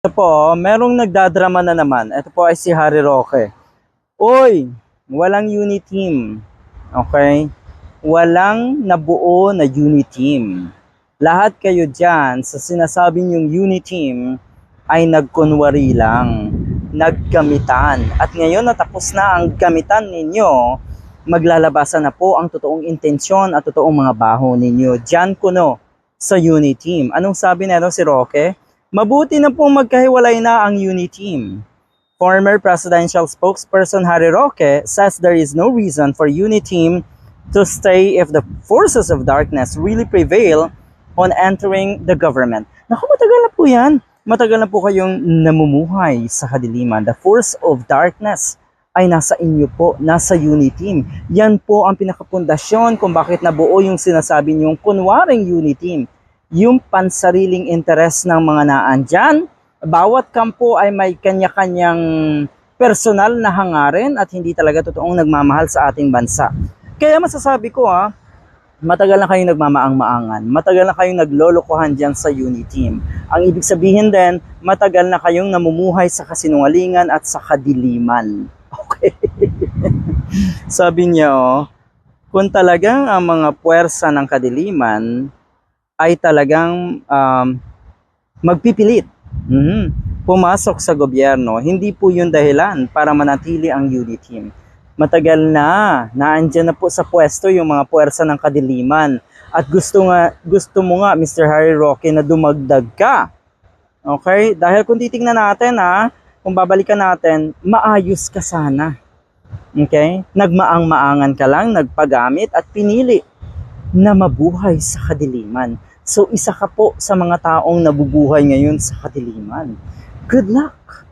Ito po, merong nagdadrama na naman. Ito po ay si Harry Roque. Oy, walang unit team. Okay? Walang nabuo na unit team. Lahat kayo dyan sa sinasabi niyong unit team ay nagkunwari lang, naggamitan. At ngayon natapos na ang gamitan ninyo, maglalabasan na po ang totoong intensyon at totoong mga baho ninyo. Diyan kuno sa unit team. Anong sabi nito si Roque? Mabuti na pong magkahiwalay na ang unit team. Former presidential spokesperson Harry Roque says there is no reason for unit team to stay if the forces of darkness really prevail on entering the government. Naku, matagal na po yan. Matagal na po kayong namumuhay sa kadiliman. The force of darkness ay nasa inyo po, nasa unit team. Yan po ang pinakapundasyon kung bakit nabuo yung sinasabi niyong kunwaring unit team. Yung pansariling interes ng mga naandyan, bawat kampo ay may kanya-kanyang personal na hangarin at hindi talaga totoong nagmamahal sa ating bansa. Kaya masasabi ko ha, matagal na kayong nagmamaang-maangan, matagal na kayong naglolokohan dyan sa unit team. Ang ibig sabihin din, matagal na kayong namumuhay sa kasinungalingan at sa kadiliman. Okay. Sabi niya, oh, kung talagang ang mga puwersa ng kadiliman ay talagang um, magpipilit mhm, pumasok sa gobyerno, hindi po yun dahilan para manatili ang unit team. Matagal na, naandyan na po sa pwesto yung mga puwersa ng kadiliman. At gusto nga gusto mo nga Mr. Harry Roque na dumagdag ka. Okay? Dahil kung titingnan natin ha, kung babalikan natin, maayos ka sana. Okay? Nagmaang-maangan ka lang, nagpagamit at pinili na mabuhay sa kadiliman. So isa ka po sa mga taong nabubuhay ngayon sa kadiliman. Good luck!